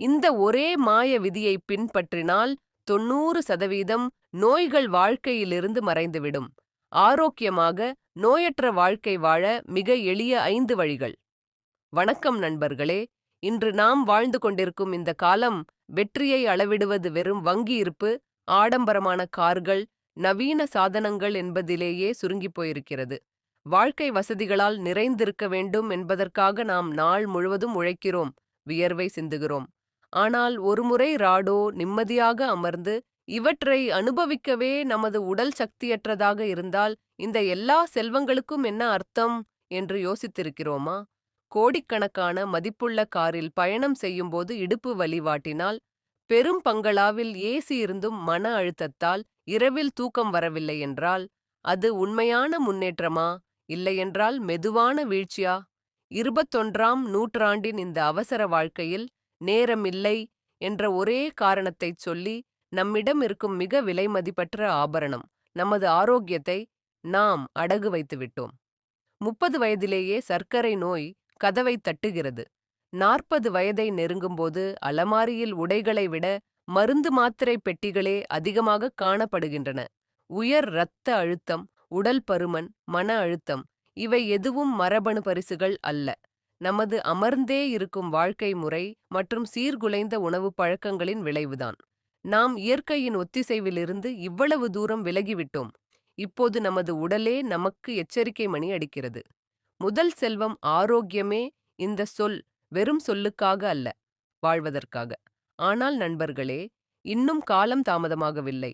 இந்த ஒரே மாய விதியை பின்பற்றினால் தொண்ணூறு சதவீதம் நோய்கள் வாழ்க்கையிலிருந்து மறைந்துவிடும். ஆரோக்கியமாக நோயற்ற வாழ்க்கை வாழ மிக எளிய ஐந்து வழிகள். வணக்கம் நண்பர்களே இன்று நாம் வாழ்ந்து கொண்டிருக்கும் இந்த காலம் வெற்றியை அளவிடுவது வெறும் வங்கி இருப்பு ஆடம்பரமான கார்கள் நவீன சாதனங்கள் என்பதிலேயே சுருங்கிப் போயிருக்கிறது. வாழ்க்கை வசதிகளால் நிறைந்திருக்க வேண்டும் என்பதற்காக நாம் நாள் முழுவதும் உழைக்கிறோம் வியர்வை சிந்துகிறோம். ஆனால் ஒருமுறை ராடோ நிம்மதியாக அமர்ந்து இவற்றை அனுபவிக்கவே நமது உடல் சக்தியற்றதாக இருந்தால் இந்த எல்லா செல்வங்களுக்கும் என்ன அர்த்தம் என்று யோசித்திருக்கிறோமா? கோடிக்கணக்கான மதிப்புள்ள காரில் பயணம் செய்யும்போது இடுப்பு வலி வாட்டினால் பெரும் பங்களாவில் ஏசி இருந்தும் மன அழுத்தத்தால் இரவில் தூக்கம் வரவில்லை என்றால் அது உண்மையான முன்னேற்றமா? இல்லையென்றால் மெதுவான வீழ்ச்சியா? இருபத்தொன்றாம் நூற்றாண்டின் இந்த அவசர வாழ்க்கையில் நேரமில்லை என்ற ஒரே காரணத்தைச் சொல்லி நம்மிடம் இருக்கும் மிக விலைமதிப்பற்ற ஆபரணம் நமது ஆரோக்கியத்தை நாம் அடகு வைத்துவிட்டோம் முப்பது வயதிலேயே சர்க்கரை நோய் கதவை தட்டுகிறது. நாற்பது வயதை நெருங்கும்போது அலமாரியில் உடைகளை விட மருந்து மாத்திரை பெட்டிகளே அதிகமாக காணப்படுகின்றன. உயர் இரத்த அழுத்தம் உடல் பருமன் மன அழுத்தம் இவை எதுவும் மரபணு பரிசுகள் அல்ல. நமது அமர்ந்தே இருக்கும் வாழ்க்கை முறை மற்றும் சீர்குலைந்த உணவு பழக்கங்களின் விளைவுதான். நாம் இயற்கையின் ஒத்திசைவிலிருந்து இவ்வளவு தூரம் விலகிவிட்டோம். இப்போது நமது உடலே நமக்கு எச்சரிக்கை மணி அடிக்கிறது. முதல் செல்வம் ஆரோக்கியமே இந்த சொல் வெறும் சொல்லுக்காக அல்ல வாழ்வதற்காக. ஆனால் நண்பர்களே இன்னும் காலம் தாமதமாகவில்லை.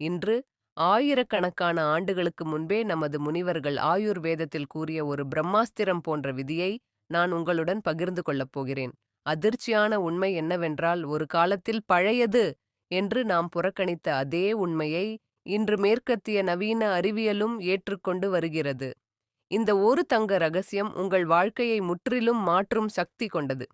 இன்று ஆயிரக்கணக்கான ஆண்டுகளுக்கு முன்பே நமது முனிவர்கள் ஆயுர்வேதத்தில் கூறிய ஒரு பிரம்மாஸ்திரம் போன்ற விதியை நான் உங்களுடன் பகிர்ந்து கொள்ளப் போகிறேன். அதிர்ச்சியான உண்மை என்னவென்றால் ஒரு காலத்தில் பழையது என்று நாம் புறக்கணித்த அதே உண்மையை இன்று மேற்கத்திய நவீன அறிவியலும் ஏற்றுக்கொண்டு வருகிறது. இந்த ஒரு தங்க ரகசியம் உங்கள் வாழ்க்கையை முற்றிலும் மாற்றும் சக்தி கொண்டது.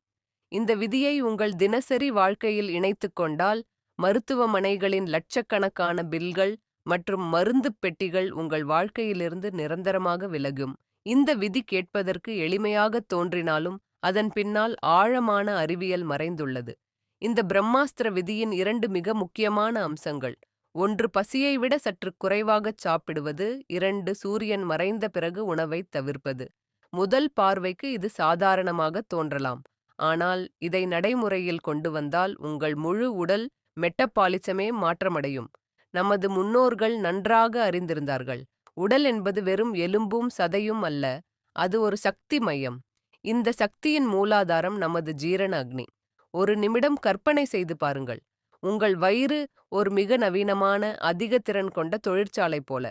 இந்த விதியை உங்கள் தினசரி வாழ்க்கையில் இணைத்துக் கொண்டால் மருத்துவமனைகளின் லட்சக்கணக்கான பில்கள் மற்றும் மருந்துப் பெட்டிகள் உங்கள் வாழ்க்கையிலிருந்து நிரந்தரமாக விலகும். இந்த விதி கேட்பதற்கு எளிமையாகத் தோன்றினாலும் அதன் பின்னால் ஆழமான அறிவியல் மறைந்துள்ளது. இந்த பிரம்மாஸ்திர விதியின் இரண்டு மிக முக்கியமான அம்சங்கள். ஒன்று பசியை விட சற்று குறைவாகச் சாப்பிடுவது. இரண்டு சூரியன் மறைந்த பிறகு உணவைத் தவிர்ப்பது. முதல் பார்வைக்கு இது சாதாரணமாக தோன்றலாம். ஆனால் இதை நடைமுறையில் கொண்டு வந்தால் உங்கள் முழு உடல் மெட்டபாலிசமே மாற்றமடையும். நமது முன்னோர்கள் நன்றாக அறிந்திருந்தார்கள். உடல் என்பது வெறும் எலும்பும் சதையும் அல்ல அது ஒரு சக்தி மையம். இந்த சக்தியின் மூலாதாரம் நமது ஜீரண அக்னி. ஒரு நிமிடம் கற்பனை செய்து பாருங்கள். உங்கள் வயிறு ஒரு மிக நவீனமான அதிக திறன் கொண்ட தொழிற்சாலை போல.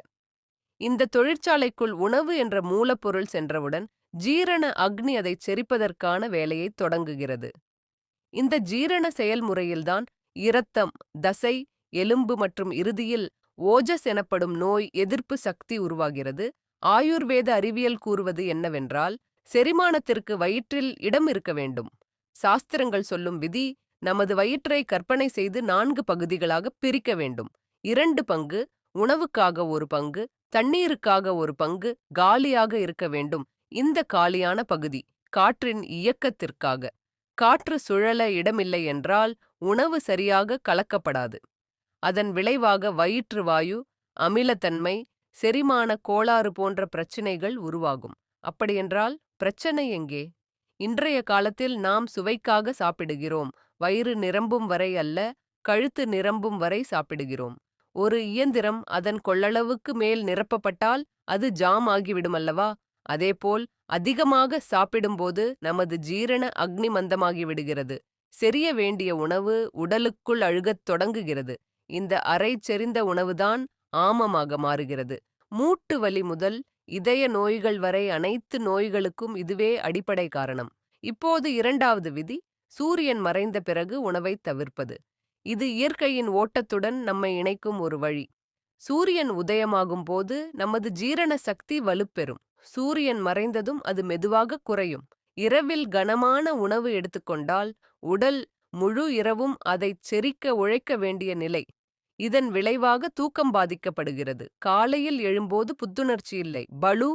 இந்த தொழிற்சாலைக்குள் உணவு என்ற மூலப்பொருள் சென்றவுடன் ஜீரண அக்னி அதை செரிப்பதற்கான வேலையை தொடங்குகிறது. இந்த ஜீரண செயல்முறையில்தான் இரத்தம் தசை எலும்பு மற்றும் இறுதியில் ஓஜஸ் எனப்படும் நோய் எதிர்ப்பு சக்தி உருவாகிறது. ஆயுர்வேத அறிவியல் கூறுவது என்னவென்றால் செரிமானத்திற்கு வயிற்றில் இடம் இருக்க வேண்டும். சாஸ்திரங்கள் சொல்லும் விதி நமது வயிற்றை கற்பனை செய்து நான்கு பகுதிகளாக பிரிக்க வேண்டும். இரண்டு பங்கு உணவுக்காக ஒரு பங்கு தண்ணீருக்காக ஒரு பங்கு காலியாக இருக்க வேண்டும். இந்த காலியான பகுதி காற்றின் இயக்கத்திற்காக. காற்று சுழல இடமில்லை என்றால் உணவு சரியாக கலக்கப்படாது. அதன் விளைவாக வயிற்று வாயு அமிலத்தன்மை செரிமான கோளாறு போன்ற பிரச்சினைகள் உருவாகும். அப்படியென்றால் பிரச்சனை எங்கே? இன்றைய காலத்தில் நாம் சுவைக்காக சாப்பிடுகிறோம். வயிறு நிரம்பும் வரை அல்ல கழுத்து நிரம்பும் வரை சாப்பிடுகிறோம். ஒரு இயந்திரம் அதன் கொள்ளளவுக்கு மேல் நிரப்பப்பட்டால் அது ஜாம் ஆகிவிடுமல்லவா? அதேபோல் அதிகமாக சாப்பிடும்போது நமது ஜீரண அக்னி மந்தமாகிவிடுகிறது. செரிய வேண்டிய உணவு உடலுக்குள் அழுகத் தொடங்குகிறது. இந்த அரை செறிந்த உணவுதான் ஆமமாக மாறுகிறது. மூட்டு வலி முதல் இதய நோய்கள் வரை அனைத்து நோய்களுக்கும் இதுவே அடிப்படை காரணம். இப்போது இரண்டாவது விதி சூரியன் மறைந்த பிறகு உணவை தவிர்ப்பது. இது இயற்கையின் ஓட்டத்துடன் நம்மை இணைக்கும் ஒரு வழி. சூரியன் உதயமாகும் போது நமது ஜீரண சக்தி வலுப்பெறும். சூரியன் மறைந்ததும் அது மெதுவாக குறையும். இரவில் கனமான உணவு எடுத்துக்கொண்டால் உடல் முழு இரவும் அதைச் செரிக்க உழைக்க வேண்டிய நிலை. இதன் விளைவாக தூக்கம் பாதிக்கப்படுகிறது. காலையில் எழும்போது புத்துணர்ச்சி இல்லை. பளு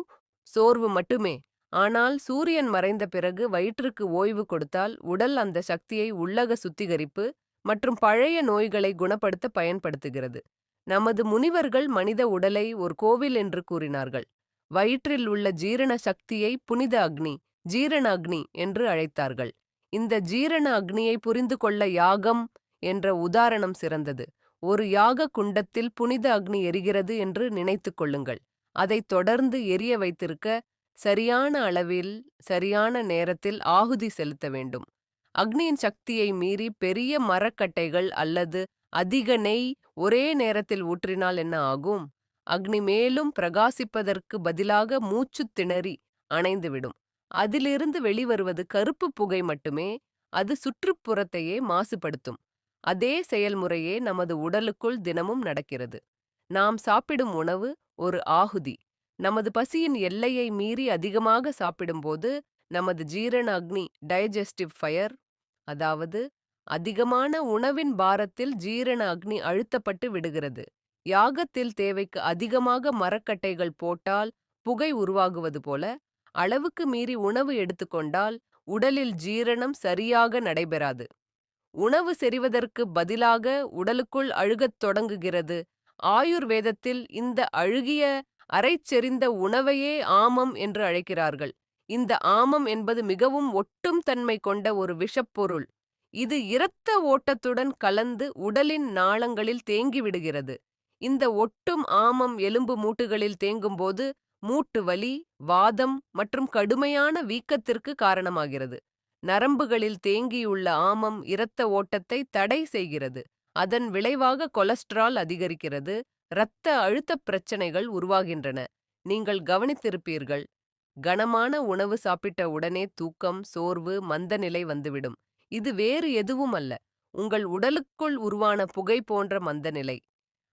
சோர்வு மட்டுமே. ஆனால் சூரியன் மறைந்த பிறகு வயிற்றுக்கு ஓய்வு கொடுத்தால் உடல் அந்த சக்தியை உள்ளக சுத்திகரிப்பு மற்றும் பழைய நோய்களை குணப்படுத்த பயன்படுத்துகிறது. நமது முனிவர்கள் மனித உடலை ஒரு கோவில் என்று கூறினார்கள். வயிற்றில் உள்ள ஜீரண சக்தியை புனித அக்னி ஜீரண அக்னி என்று அழைத்தார்கள். இந்த ஜீரண அக்னியை புரிந்து கொள்ள யாகம் என்ற உதாரணம் சிறந்தது. ஒரு யாக குண்டத்தில் புனித அக்னி எரிகிறது என்று நினைத்துக் கொள்ளுங்கள். அதைத் தொடர்ந்து எரிய வைத்திருக்க சரியான அளவில் சரியான நேரத்தில் ஆகுதி செலுத்த வேண்டும். அக்னியின் சக்தியை மீறி பெரிய மரக்கட்டைகள் அல்லது அதிக நெய் ஒரே நேரத்தில் ஊற்றினால் என்ன ஆகும்? அக்னி மேலும் பிரகாசிப்பதற்கு பதிலாக மூச்சு திணறி அணைந்துவிடும். அதிலிருந்து வெளிவருவது கருப்பு புகை மட்டுமே அது சுற்றுப்புறத்தையே மாசுபடுத்தும். அதே செயல்முறையே நமது உடலுக்குள் தினமும் நடக்கிறது. நாம் சாப்பிடும் உணவு ஒரு ஆகுதி. நமது பசியின் எல்லையை மீறி அதிகமாக சாப்பிடும்போது நமது ஜீரண அக்னி டைஜஸ்டிவ் ஃபயர் அதாவது அதிகமான உணவின் பாரத்தில் ஜீரண அக்னி அழுத்தப்பட்டு விடுகிறது. யாகத்தில் தேவைக்கு அதிகமாக மரக்கட்டைகள் போட்டால் புகை உருவாகுவது போல அளவுக்கு மீறி உணவு எடுத்துக்கொண்டால் உடலில் ஜீரணம் சரியாக நடைபெறாது. உணவு செறிவதற்கு பதிலாக உடலுக்குள் அழுகத் தொடங்குகிறது. ஆயுர்வேதத்தில் இந்த அழுகிய அரைச்செறிந்த உணவையே ஆமம் என்று அழைக்கிறார்கள். இந்த ஆமம் என்பது மிகவும் ஒட்டும் தன்மை கொண்ட ஒரு விஷப்பொருள். இது இரத்த ஓட்டத்துடன் கலந்து உடலின் நாளங்களில் தேங்கிவிடுகிறது. இந்த ஒட்டும் ஆமம் எலும்பு மூட்டுகளில் தேங்கும்போது மூட்டு வலி வாதம் மற்றும் கடுமையான வீக்கத்திற்கு காரணமாகிறது. நரம்புகளில் தேங்கியுள்ள ஆமம் இரத்த ஓட்டத்தை தடை செய்கிறது. அதன் விளைவாக கொலஸ்ட்ரால் அதிகரிக்கிறது. இரத்த அழுத்தப் பிரச்சனைகள் உருவாகின்றன. நீங்கள் கவனித்திருப்பீர்கள் கனமான உணவு சாப்பிட்ட உடனே தூக்கம் சோர்வு மந்தநிலை வந்துவிடும். இது வேறு எதுவும் அல்ல. உங்கள் உடலுக்குள் உருவான புகை போன்ற மந்தநிலை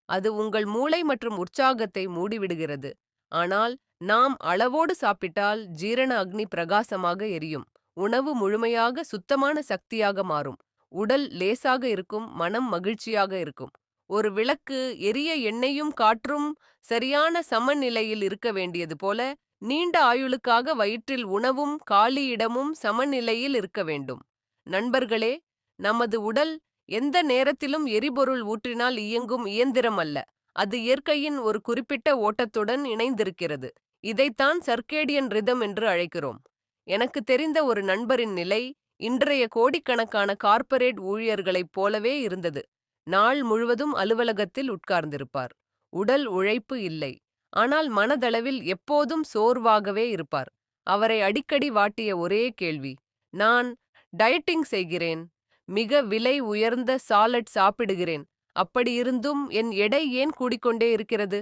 அது உங்கள் மூளை மற்றும் உற்சாகத்தை மூடிவிடுகிறது. ஆனால் நாம் அளவோடு சாப்பிட்டால் ஜீரண அக்னி பிரகாசமாக எரியும். உணவு முழுமையாக சுத்தமான சக்தியாக மாறும். உடல் லேசாக இருக்கும் மனம் மகிழ்ச்சியாக இருக்கும். ஒரு விளக்கு எரிய எண்ணெயும் காற்றும் சரியான சமநிலையில் இருக்க வேண்டியது போல நீண்ட ஆயுளுக்காக வயிற்றில் உணவும் காலி இடமும் சமநிலையில் இருக்க வேண்டும். நண்பர்களே நமது உடல் எந்த நேரத்திலும் எரிபொருள் ஊற்றினால் இயங்கும் இயந்திரம் அல்ல. அது இயற்கையின் ஒரு குறிப்பிட்ட ஓட்டத்துடன் இணைந்திருக்கிறது. இதைத்தான் சர்க்கேடியன் ரிதம் என்று அழைக்கிறோம். எனக்கு தெரிந்த ஒரு நண்பரின் நிலை இன்றைய கோடிக்கணக்கான கார்ப்பரேட் ஊழியர்களைப் போலவே இருந்தது. நாள் முழுவதும் அலுவலகத்தில் உட்கார்ந்திருப்பார். உடல் உழைப்பு இல்லை. ஆனால் மனதளவில் எப்போதும் சோர்வாகவே இருப்பார். அவரை அடிக்கடி வாட்டிய ஒரே கேள்வி நான் டயட்டிங் செய்கிறேன். மிக விலை உயர்ந்த சாலட் சாப்பிடுகிறேன். அப்படியிருந்தும் என் எடை ஏன் கூடிக்கொண்டே இருக்கிறது?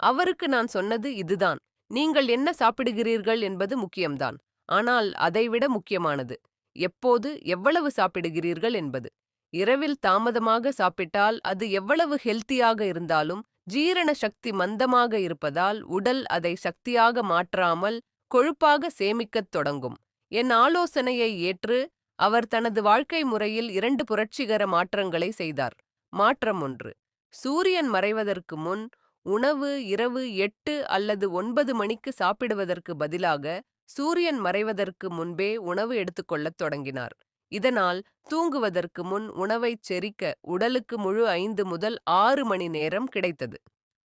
அவருக்கு நான் சொன்னது இதுதான். நீங்கள் என்ன சாப்பிடுகிறீர்கள்? என்பது முக்கியம்தான். ஆனால் அதைவிட முக்கியமானது எப்போது எவ்வளவு சாப்பிடுகிறீர்கள் என்பது. இரவில் தாமதமாக சாப்பிட்டால் அது எவ்வளவு ஹெல்த்தியாக இருந்தாலும் ஜீரண சக்தி மந்தமாக இருப்பதால் உடல் அதை சக்தியாக மாற்றாமல் கொழுப்பாக சேமிக்கத் தொடங்கும். என் ஆலோசனையை ஏற்று அவர் தனது வாழ்க்கை முறையில் இரண்டு புரட்சிகர மாற்றங்களை செய்தார். மாற்றம் ஒன்று சூரியன் மறைவதற்கு முன் உணவு இரவு எட்டு அல்லது ஒன்பது மணிக்கு சாப்பிடுவதற்கு பதிலாக சூரியன் மறைவதற்கு முன்பே உணவு எடுத்துக்கொள்ளத் தொடங்கினார். இதனால் தூங்குவதற்கு முன் உணவைச் செரிக்க உடலுக்கு முழு ஐந்து முதல் ஆறு மணி நேரம் கிடைத்தது.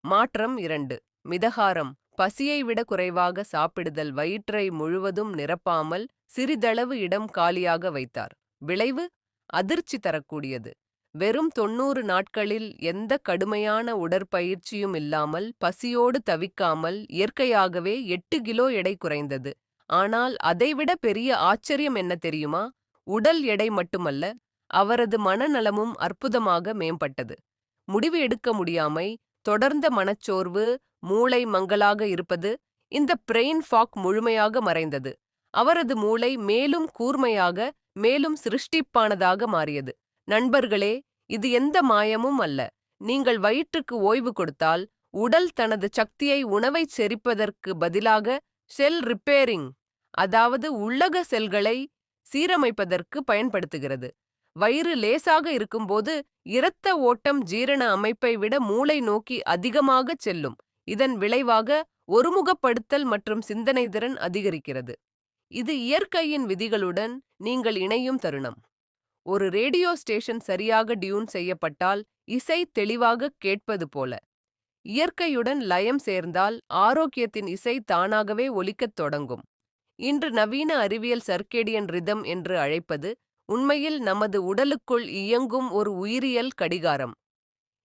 மாற்றம் இரண்டு. மிதகாரம். பசியை விட குறைவாக சாப்பிடுதல் வயிற்றை முழுவதும் நிரப்பாமல் சிறிதளவு இடம் காலியாக வைத்தார். விளைவு? அதிர்ச்சி தரக்கூடியது. வெறும் தொன்னூறு நாட்களில் எந்த கடுமையான உடற்பயிற்சியும் இல்லாமல் பசியோடு தவிக்காமல் இயற்கையாகவே எட்டு கிலோ எடை குறைந்தது. ஆனால் அதைவிட பெரிய ஆச்சரியம் என்ன தெரியுமா? உடல் எடை மட்டுமல்ல அவரது மனநலமும் அற்புதமாக மேம்பட்டது. முடிவு எடுக்க முடியாமை தொடர்ந்த மனச்சோர்வு மூளை மங்கலாக இருப்பது இந்த பிரெயின் ஃபாக் முழுமையாக மறைந்தது. அவரது மூளை மேலும் கூர்மையாக மேலும் சிருஷ்டிப்பானதாக மாறியது. நண்பர்களே இது எந்த மாயமும் அல்ல. நீங்கள் வயிற்றுக்கு ஓய்வு கொடுத்தால் உடல் தனது சக்தியை உணவைச் செரிப்பதற்கு பதிலாக செல் ரிப்பேரிங் அதாவது உள்ளக செல்களை சீரமைப்பதற்கு பயன்படுத்துகிறது. வயிறு லேசாக இருக்கும்போது இரத்த ஓட்டம் ஜீரண அமைப்பை விட மூளை நோக்கி அதிகமாகச் செல்லும். இதன் விளைவாக ஒருமுகப்படுத்தல் மற்றும் சிந்தனை திறன் அதிகரிக்கிறது. இது இயற்கையின் விதிகளுடன் நீங்கள் இணையும் தருணம். ஒரு ரேடியோ ஸ்டேஷன் சரியாக டியூன் செய்யப்பட்டால் இசை தெளிவாக கேட்பது போல. இயற்கையுடன் லயம் சேர்ந்தால் ஆரோக்கியத்தின் இசை தானாகவே ஒலிக்கத் தொடங்கும். இன்று நவீன அறிவியல் சர்க்கேடியன் ரிதம் என்று அழைப்பது உண்மையில் நமது உடலுக்குள் இயங்கும் ஒரு உயிரியல் கடிகாரம்.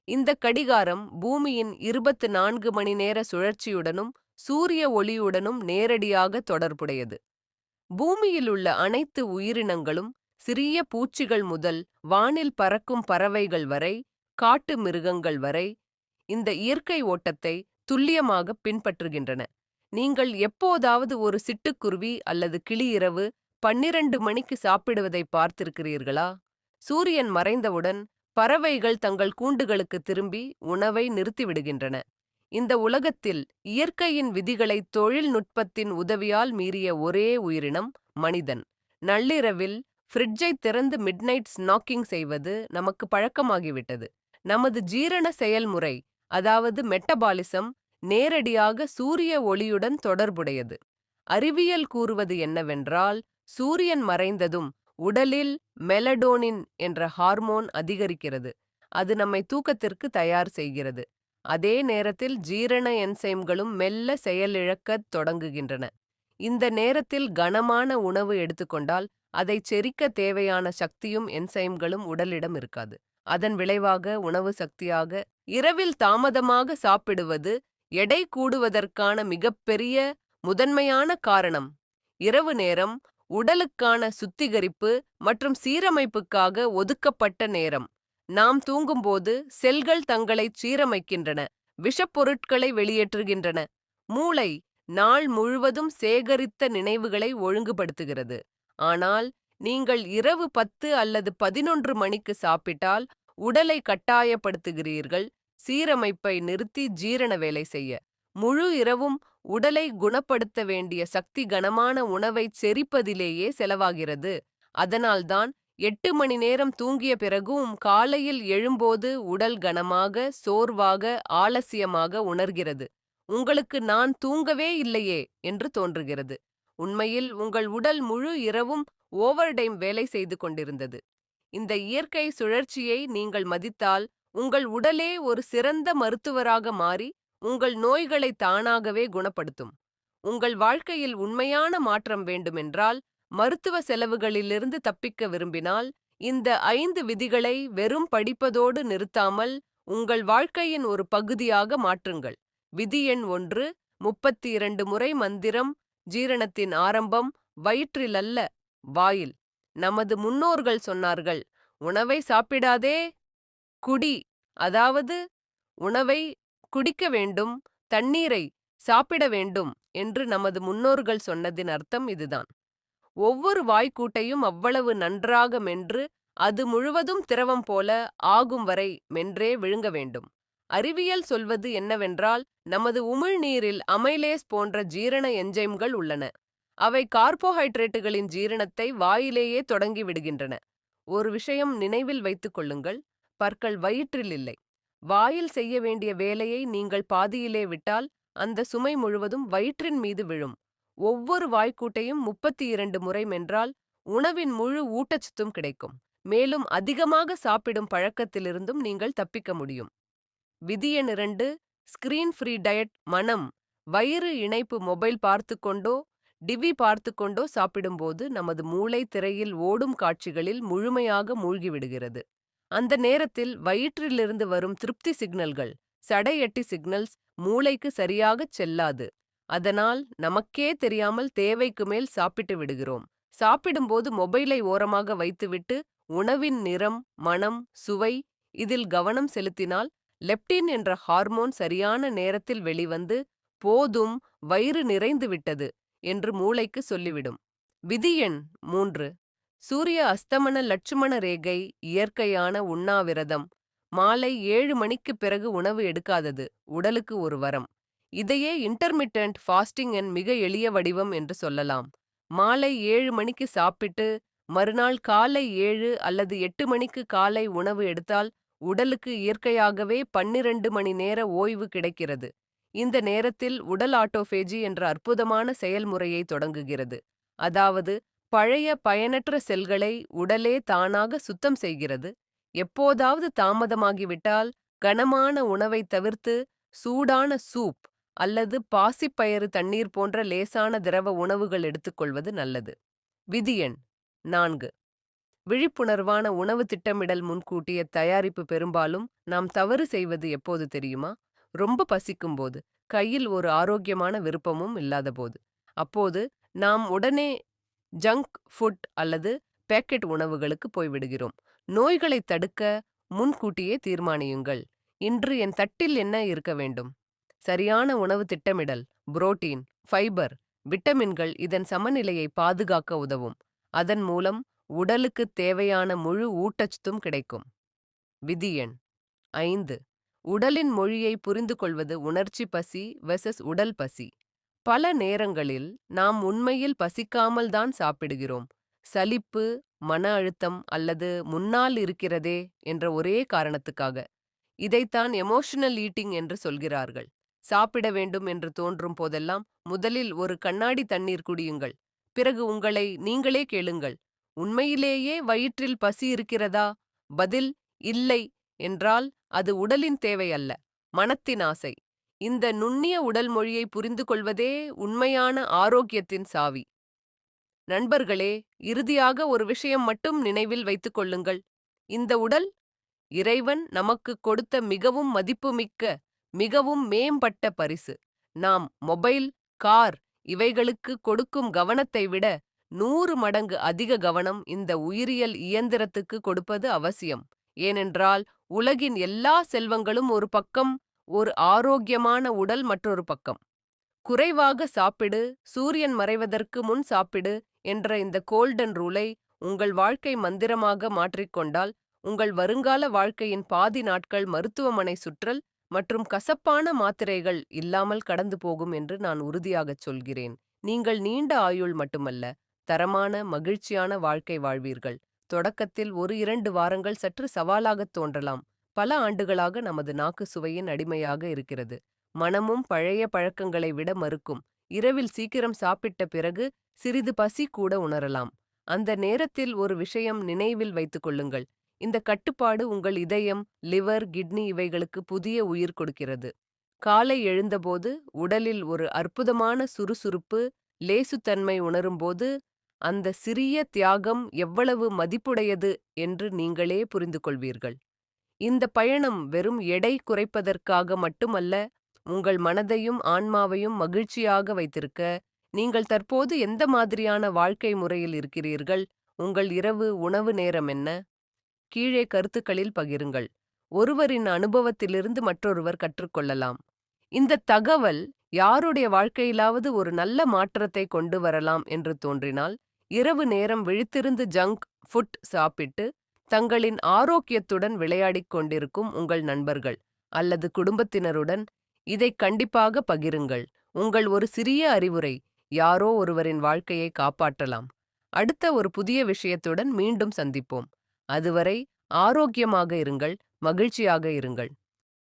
இந்த கடிகாரம் பூமியின் இருபத்து நான்கு மணி நேர சுழற்சியுடனும் சூரிய ஒளியுடனும் நேரடியாக தொடர்புடையது. பூமியிலுள்ள அனைத்து உயிரினங்களும் சிறிய பூச்சிகள் முதல் வானில் பறக்கும் பறவைகள் வரை காட்டு மிருகங்கள் வரை இந்த இயற்கை ஓட்டத்தை துல்லியமாக பின்பற்றுகின்றன. நீங்கள் எப்போதாவது ஒரு சிட்டுக்குருவி அல்லது கிளி இரவு பன்னிரண்டு மணிக்கு சாப்பிடுவதை பார்த்திருக்கிறீர்களா? சூரியன் மறைந்தவுடன் பறவைகள் தங்கள் கூண்டுகளுக்கு திரும்பி உணவை நிறுத்திவிடுகின்றன. இந்த உலகத்தில் இயற்கையின் விதிகளை தொழில்நுட்பத்தின் உதவியால் மீறிய ஒரே உயிரினம் மனிதன். நள்ளிரவில் ஃப்ரிட்ஜை திறந்து மிட்நைட் ஸ்நாக்கிங் செய்வது நமக்கு பழக்கமாகிவிட்டது. நமது ஜீரண செயல்முறை அதாவது மெட்டபாலிசம் நேரடியாக சூரிய ஒளியுடன் தொடர்புடையது. அறிவியல் கூறுவது என்னவென்றால் சூரியன் மறைந்ததும் உடலில் மெலடோனின் என்ற ஹார்மோன் அதிகரிக்கிறது. அது நம்மை தூக்கத்திற்கு தயார் செய்கிறது. அதே நேரத்தில் ஜீரண என்சைம்களும் மெல்ல செயலிழக்கத் தொடங்குகின்றன. இந்த நேரத்தில் கனமான உணவு எடுத்துக்கொண்டால் அதை செரிக்க தேவையான சக்தியும் என்சைம்களும் உடலிடம் இருக்காது. அதன் விளைவாக உணவு சக்தியாக இரவில் தாமதமாக சாப்பிடுவது எடை கூடுவதற்கான மிகப்பெரிய முதன்மையான காரணம். இரவு நேரம் உடலுக்கான சுத்திகரிப்பு மற்றும் சீரமைப்புக்காக ஒதுக்கப்பட்ட நேரம். நாம் தூங்கும்போது செல்கள் தங்களை சீரமைக்கின்றன விஷப்பொருட்களை வெளியேற்றுகின்றன. மூளை நாள் முழுவதும் சேகரித்த நினைவுகளை ஒழுங்குபடுத்துகிறது. ஆனால் நீங்கள் இரவு பத்து அல்லது பதினொன்று மணிக்கு சாப்பிட்டால் உடலை கட்டாயப்படுத்துகிறீர்கள் சீரமைப்பை நிறுத்தி ஜீரண வேலை செய்ய. முழு இரவும் உடலை குணப்படுத்த வேண்டிய சக்தி கனமான உணவைச் செரிப்பதிலேயே செலவாகிறது. அதனால்தான் எட்டு மணி நேரம் தூங்கிய பிறகும் காலையில் எழும்போது உடல் கனமாக சோர்வாக ஆலசியமாக உணர்கிறது. உங்களுக்கு நான் தூங்கவே இல்லையே என்று தோன்றுகிறது. உண்மையில் உங்கள் உடல் முழு இரவும் ஓவர்டைம் வேலை செய்து கொண்டிருந்தது. இந்த இயற்கை சுழற்சியை நீங்கள் மதித்தால் உங்கள் உடலே ஒரு சிறந்த மருத்துவராக மாறி உங்கள் நோய்களை தானாகவே குணப்படுத்தும். உங்கள் வாழ்க்கையில் உண்மையான மாற்றம் வேண்டுமென்றால் மருத்துவ செலவுகளிலிருந்து தப்பிக்க விரும்பினால் இந்த ஐந்து விதிகளை வெறும் படிப்பதோடு நிறுத்தாமல் உங்கள் வாழ்க்கையின் ஒரு பகுதியாக மாற்றுங்கள். விதி எண் ஒன்று முப்பத்தி இரண்டு முறை மந்திரம் ஜீரணத்தின் ஆரம்பம் வயிற்றில் அல்ல வாயில். நமது முன்னோர்கள் சொன்னார்கள் உணவை சாப்பிடாதே குடி. அதாவது உணவை குடிக்க வேண்டும் தண்ணீரை சாப்பிட வேண்டும் என்று நமது முன்னோர்கள் சொன்னதின் அர்த்தம் இதுதான். ஒவ்வொரு வாய்க்கூட்டையும் அவ்வளவு நன்றாக மென்று அது முழுவதும் திரவம் போல ஆகும் வரை மென்றே விழுங்க வேண்டும். அறிவியல் சொல்வது என்னவென்றால் நமது உமிழ்நீரில் அமைலேஸ் போன்ற ஜீரண என்ஜைம்கள் உள்ளன. அவை கார்போஹைட்ரேட்டுகளின் ஜீரணத்தை வாயிலேயே தொடங்கி விடுகின்றன. ஒரு விஷயம் நினைவில் வைத்துக் கொள்ளுங்கள் பற்கள் வயிற்றில் இல்லை. வாயில் செய்ய வேண்டிய வேலையை நீங்கள் பாதியிலே விட்டால் அந்த சுமை முழுவதும் வயிற்றின் மீது விழும். ஒவ்வொரு வாய்க்கூட்டையும் முப்பத்தி இரண்டு முறை மென்றால் உணவின் முழு ஊட்டச்சத்தும் கிடைக்கும். மேலும் அதிகமாக சாப்பிடும் பழக்கத்திலிருந்தும் நீங்கள் தப்பிக்க முடியும். விதியன் இரண்டு ஸ்கிரீன் ஃப்ரீ டயட் மனம். வயிறு இணைப்பு மொபைல் பார்த்து கொண்டோ டிவி பார்த்து கொண்டோ சாப்பிடும்போது நமது மூளை திரையில் ஓடும் காட்சிகளில் முழுமையாக மூழ்கிவிடுகிறது அந்த நேரத்தில் வயிற்றிலிருந்து வரும் திருப்தி சிக்னல்கள் சடையட்டி சிக்னல்ஸ் மூளைக்கு சரியாகச் செல்லாது. அதனால் நமக்கே தெரியாமல் தேவைக்கு மேல் சாப்பிட்டு விடுகிறோம். சாப்பிடும்போது மொபைலை ஓரமாக வைத்துவிட்டு உணவின் நிறம் மனம் சுவை இதில் கவனம் செலுத்தினால் லெப்டின் என்ற ஹார்மோன் சரியான நேரத்தில் வெளிவந்து போதும் வயிறு நிறைந்து விட்டது என்று மூளைக்கு சொல்லிவிடும். விதி எண் மூன்று. சூரிய அஸ்தமன லட்சுமண ரேகை இயற்கையான உண்ணாவிரதம். மாலை ஏழு மணிக்கு பிறகு உணவு எடுக்காதது உடலுக்கு ஒரு வரம். இதையே இன்டர்மிட்டன்ட் ஃபாஸ்டிங் என் மிக எளிய வடிவம் என்று சொல்லலாம். மாலை ஏழு மணிக்கு சாப்பிட்டு மறுநாள் காலை ஏழு அல்லது எட்டு மணிக்கு காலை உணவு எடுத்தால் உடலுக்கு இயற்கையாகவே பன்னிரண்டு மணி நேர ஓய்வு கிடைக்கிறது. இந்த நேரத்தில் உடல் ஆட்டோஃபேஜி என்ற அற்புதமான செயல்முறையை தொடங்குகிறது. அதாவது பழைய பயனற்ற செல்களை உடலே தானாக சுத்தம் செய்கிறது. எப்போதாவது தாமதமாகிவிட்டால் கனமான உணவை தவிர்த்து சூடான சூப் அல்லது பாசிப்பயறு தண்ணீர் போன்ற லேசான திரவ உணவுகள் எடுத்துக்கொள்வது நல்லது. விதியெண் நான்கு. விழிப்புணர்வான உணவு திட்டமிடல் முன்கூட்டிய தயாரிப்பு பெரும்பாலும் நாம் தவறு செய்வது எப்போது தெரியுமா? ரொம்ப பசிக்கும் போது கையில் ஒரு ஆரோக்கியமான விருப்பமும் இல்லாத போது அப்போது நாம் உடனே ஜங்க் ஃபுட் அல்லது பேக்கெட் உணவுகளுக்கு போய்விடுகிறோம் நோய்களை தடுக்க முன்கூட்டியே தீர்மானியுங்கள். இன்று என் தட்டில் என்ன இருக்க வேண்டும்? சரியான உணவு திட்டமிடல் புரோட்டீன் ஃபைபர் விட்டமின்கள் இதன் சமநிலையை பாதுகாக்க உதவும். அதன் மூலம் உடலுக்கு தேவையான முழு ஊட்டச்சத்தும் கிடைக்கும். விதி எண் ஐந்து. உடலின் மொழியை புரிந்து கொள்வது உணர்ச்சி பசி வெசஸ் உடல் பசி. பல நேரங்களில் நாம் உண்மையில் பசிக்காமல் தான் சாப்பிடுகிறோம். சலிப்பு மன அழுத்தம் அல்லது முன்னால் இருக்கிறதே என்ற ஒரே காரணத்துக்காக. இதைத்தான் எமோஷனல் ஈட்டிங் என்று சொல்கிறார்கள். சாப்பிட வேண்டும் என்று தோன்றும் போதெல்லாம் முதலில் ஒரு கண்ணாடி தண்ணீர் குடியுங்கள். பிறகு உங்களை நீங்களே கேளுங்கள். உண்மையிலேயே வயிற்றில் பசி இருக்கிறதா? பதில் இல்லை என்றால் அது உடலின் தேவை அல்ல மனத்தின் ஆசை. இந்த நுண்ணிய உடல் மொழியை புரிந்து கொள்வதே உண்மையான ஆரோக்கியத்தின் சாவி. நண்பர்களே இறுதியாக ஒரு விஷயம் மட்டும் நினைவில் வைத்துக் கொள்ளுங்கள். இந்த உடல் இறைவன் நமக்கு கொடுத்த மிகவும் மதிப்புமிக்க மிகவும் மேம்பட்ட பரிசு. நாம் மொபைல் கார் இவைகளுக்கு கொடுக்கும் கவனத்தை விட நூறு மடங்கு அதிக கவனம் இந்த உயிரியல் இயந்திரத்துக்கு கொடுப்பது அவசியம். ஏனென்றால் உலகின் எல்லா செல்வங்களும் ஒரு பக்கம் ஒரு ஆரோக்கியமான உடல் மற்றொரு பக்கம். குறைவாக சாப்பிடு சூரியன் மறைவதற்கு முன் சாப்பிடு என்ற இந்த கோல்டன் ரூலை உங்கள் வாழ்க்கை மந்திரமாக மாற்றிக்கொண்டால் உங்கள் வருங்கால வாழ்க்கையின் பாதி நாட்கள் மருத்துவமனை சுற்றல் மற்றும் கசப்பான மாத்திரைகள் இல்லாமல் கடந்து போகும் என்று நான் உறுதியாகச் சொல்கிறேன். நீங்கள் நீண்ட ஆயுள் மட்டுமல்ல தரமான மகிழ்ச்சியான வாழ்க்கை வாழ்வீர்கள். தொடக்கத்தில் ஒரு இரண்டு வாரங்கள் சற்று சவாலாகத் தோன்றலாம். பல ஆண்டுகளாக நமது நாக்கு சுவையின் அடிமையாக இருக்கிறது. மனமும் பழைய பழக்கங்களை விட மறுக்கும். இரவில் சீக்கிரம் சாப்பிட்ட பிறகு சிறிது பசி கூட உணரலாம். அந்த நேரத்தில் ஒரு விஷயம் நினைவில் வைத்துக் கொள்ளுங்கள். இந்த கட்டுப்பாடு உங்கள் இதயம் லிவர் கிட்னி இவைகளுக்கு புதிய உயிர் கொடுக்கிறது. காலை எழுந்தபோது உடலில் ஒரு அற்புதமான சுறுசுறுப்பு லேசுத்தன்மை உணரும்போது அந்த சிறிய தியாகம் எவ்வளவு மதிப்புடையது என்று நீங்களே புரிந்து கொள்வீர்கள் இந்த பயணம் வெறும் எடை குறைப்பதற்காக மட்டுமல்ல உங்கள் மனதையும் ஆன்மாவையும் மகிழ்ச்சியாக வைத்திருக்க நீங்கள் தற்போது எந்த மாதிரியான வாழ்க்கை முறையில் இருக்கிறீர்கள்? உங்கள் இரவு உணவு நேரம் என்ன? கீழே கருத்துக்களில் பகிருங்கள். ஒருவரின் அனுபவத்திலிருந்து மற்றொருவர் கற்றுக்கொள்ளலாம். இந்த தகவல் யாருடைய வாழ்க்கையிலாவது ஒரு நல்ல மாற்றத்தை கொண்டு வரலாம் என்று தோன்றினால் இரவு நேரம் விழித்திருந்து ஜங்க் ஃபுட் சாப்பிட்டு தங்களின் ஆரோக்கியத்துடன் விளையாடிக் கொண்டிருக்கும் உங்கள் நண்பர்கள் அல்லது குடும்பத்தினருடன் இதை கண்டிப்பாக பகிருங்கள். உங்கள் ஒரு சிறிய அறிவுரை யாரோ ஒருவரின் வாழ்க்கையை காப்பாற்றலாம். அடுத்த ஒரு புதிய விஷயத்துடன் மீண்டும் சந்திப்போம். அதுவரை ஆரோக்கியமாக இருங்கள் மகிழ்ச்சியாக இருங்கள்.